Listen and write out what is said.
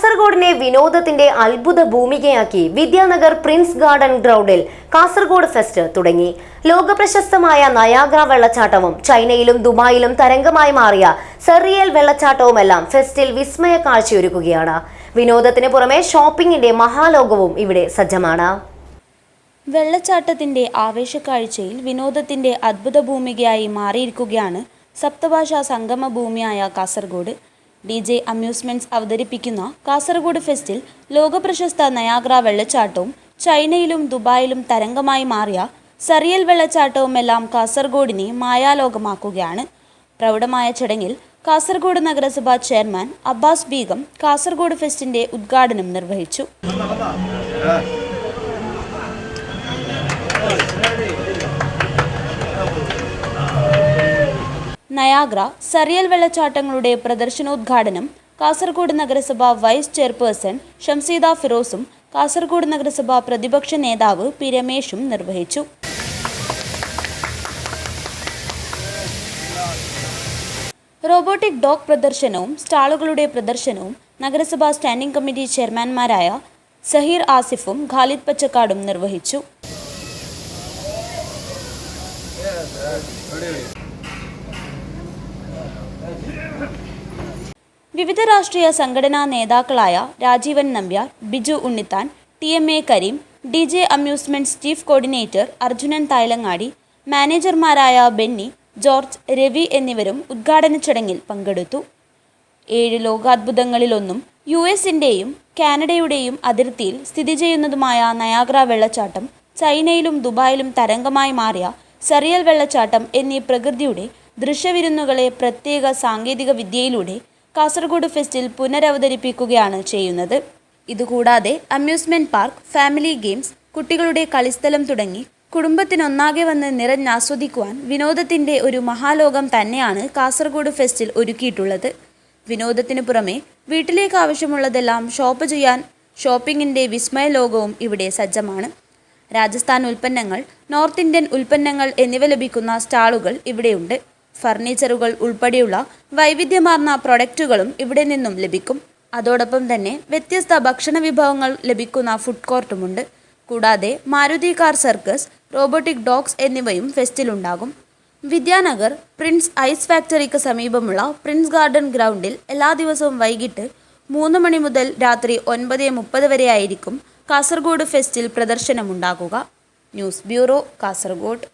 കാസർഗോഡിനെ വിനോദത്തിന്റെ അത്ഭുത ഭൂമികയാക്കി Vidyanagar Prince garden ഗ്രൗണ്ടിൽ Kasaragod fest തുടങ്ങി. ലോകപ്രശസ്തമായ നയാഗ്ര വെള്ളച്ചാട്ടവും ചൈനയിലും ദുബായിലും തരംഗമായി മാറിയ സെറിയൽ വെള്ളച്ചാട്ടവുമെല്ലാം ഫെസ്റ്റിൽ വിസ്മയ കാഴ്ചയൊരുക്കുകയാണ്. വിനോദത്തിന് പുറമെ ഷോപ്പിംഗിന്റെ മഹാലോകവും ഇവിടെ സജ്ജമാണ്. വെള്ളച്ചാട്ടത്തിന്റെ ആവേശക്കാഴ്ചയിൽ വിനോദത്തിന്റെ അത്ഭുത ഭൂമികയായി മാറിയിരിക്കുകയാണ് സപ്തഭാഷാ സംഗമ ഭൂമിയായ കാസർഗോഡ്. ഡി ജെ അമ്യൂസ്മെന്റ്സ് അവതരിപ്പിക്കുന്ന കാസർഗോഡ് ഫെസ്റ്റിൽ ലോകപ്രശസ്ത നയാഗ്ര വെള്ളച്ചാട്ടവും ചൈനയിലും ദുബായിലും തരംഗമായി മാറിയ സറിയൽ വെള്ളച്ചാട്ടവുമെല്ലാം കാസർഗോഡിനെ മായാലോകമാക്കുകയാണ്. പ്രൗഢമായ ചടങ്ങിൽ കാസർഗോഡ് നഗരസഭാ ചെയർമാൻ അബ്ബാസ് ബീഗം കാസർഗോഡ് ഫെസ്റ്റിന്റെ ഉദ്ഘാടനം നിർവഹിച്ചു. നയാഗ്ര സറിയൽ വെള്ളച്ചാട്ടങ്ങളുടെ പ്രദർശനോദ്ഘാടനം കാസർഗോഡ് നഗരസഭ വൈസ് ചെയർപേഴ്സൺ ഷംസീദ ഫിറോസും കാസർഗോഡ് നഗരസഭ പ്രതിപക്ഷ നേതാവ് പി രമേശും നിർവഹിച്ചു. റോബോട്ടിക് ഡോഗ് പ്രദർശനവും സ്റ്റാളുകളുടെ പ്രദർശനവും നഗരസഭാ സ്റ്റാൻഡിംഗ് കമ്മിറ്റി ചെയർമാൻമാരായ സഹീർ ആസിഫും ഖാലിദ് പച്ചക്കാടും നിർവഹിച്ചു. വിവിധ രാഷ്ട്രീയ സംഘടനാ നേതാക്കളായ Rajeevan Nambiar Biju Unnithan T M A Kareem D J amusements chief coordinator Arjunan Thayalangadi മാനേജർമാരായ Benny George Ravi എന്നിവരും ഉദ്ഘാടന ചടങ്ങിൽ പങ്കെടുത്തു. ഏഴ് ലോകാത്ഭുതങ്ങളിലൊന്നും യു എസിന്റെയും കാനഡയുടെയും അതിർത്തിയിൽ സ്ഥിതി ചെയ്യുന്നതുമായ നയാഗ്ര വെള്ളച്ചാട്ടം ചൈനയിലും ദുബായിലും തരംഗമായി മാറിയ സറിയൽ വെള്ളച്ചാട്ടം എന്നീ പ്രകൃതിയുടെ ദൃശ്യവിരുന്നുകളെ പ്രത്യേക സാങ്കേതിക വിദ്യയിലൂടെ കാസർഗോഡ് ഫെസ്റ്റിൽ പുനരവതരിപ്പിക്കുകയാണ് ചെയ്യുന്നത്. ഇതുകൂടാതെ അമ്യൂസ്മെന്റ് പാർക്ക് ഫാമിലി ഗെയിംസ് കുട്ടികളുടെ കളിസ്ഥലം തുടങ്ങി കുടുംബത്തിനൊന്നാകെ വന്ന് നിറഞ്ഞാസ്വദിക്കുവാൻ വിനോദത്തിന്റെ ഒരു മഹാലോകം തന്നെയാണ് കാസർഗോഡ് ഫെസ്റ്റിൽ ഒരുക്കിയിട്ടുള്ളത്. വിനോദത്തിനു പുറമെ വീട്ടിലേക്ക് ആവശ്യമുള്ളതെല്ലാം ഷോപ്പ് ചെയ്യാൻ ഷോപ്പിംഗിന്റെ വിസ്മയ ലോകവും ഇവിടെ സജ്ജമാണ്. രാജസ്ഥാൻ ഉൽപ്പന്നങ്ങൾ നോർത്ത് ഇന്ത്യൻ ഉൽപ്പന്നങ്ങൾ എന്നിവ ലഭിക്കുന്ന സ്റ്റാളുകൾ ഇവിടെയുണ്ട്. ഫർണിച്ചറുകൾ ഉൾപ്പെടെയുള്ള വൈവിധ്യമാർന്ന പ്രൊഡക്റ്റുകളും ഇവിടെ നിന്നും ലഭിക്കും. അതോടൊപ്പം തന്നെ വ്യത്യസ്ത ഭക്ഷണ വിഭവങ്ങൾ ലഭിക്കുന്ന ഫുഡ് കോർട്ടുമുണ്ട്. കൂടാതെ Maruti car circus robotic dogs എന്നിവയും ഫെസ്റ്റിലുണ്ടാകും. വിദ്യാനഗർ പ്രിൻസ് ഐസ് ഫാക്ടറിക്ക് സമീപമുള്ള പ്രിൻസ് ഗാർഡൻ ഗ്രൗണ്ടിൽ എല്ലാ ദിവസവും വൈകിട്ട് മൂന്ന് മണി മുതൽ രാത്രി ഒൻപത് മുപ്പത് വരെയായിരിക്കും കാസർഗോഡ് ഫെസ്റ്റിൽ പ്രദർശനമുണ്ടാകുക. News bureau Kasaragod.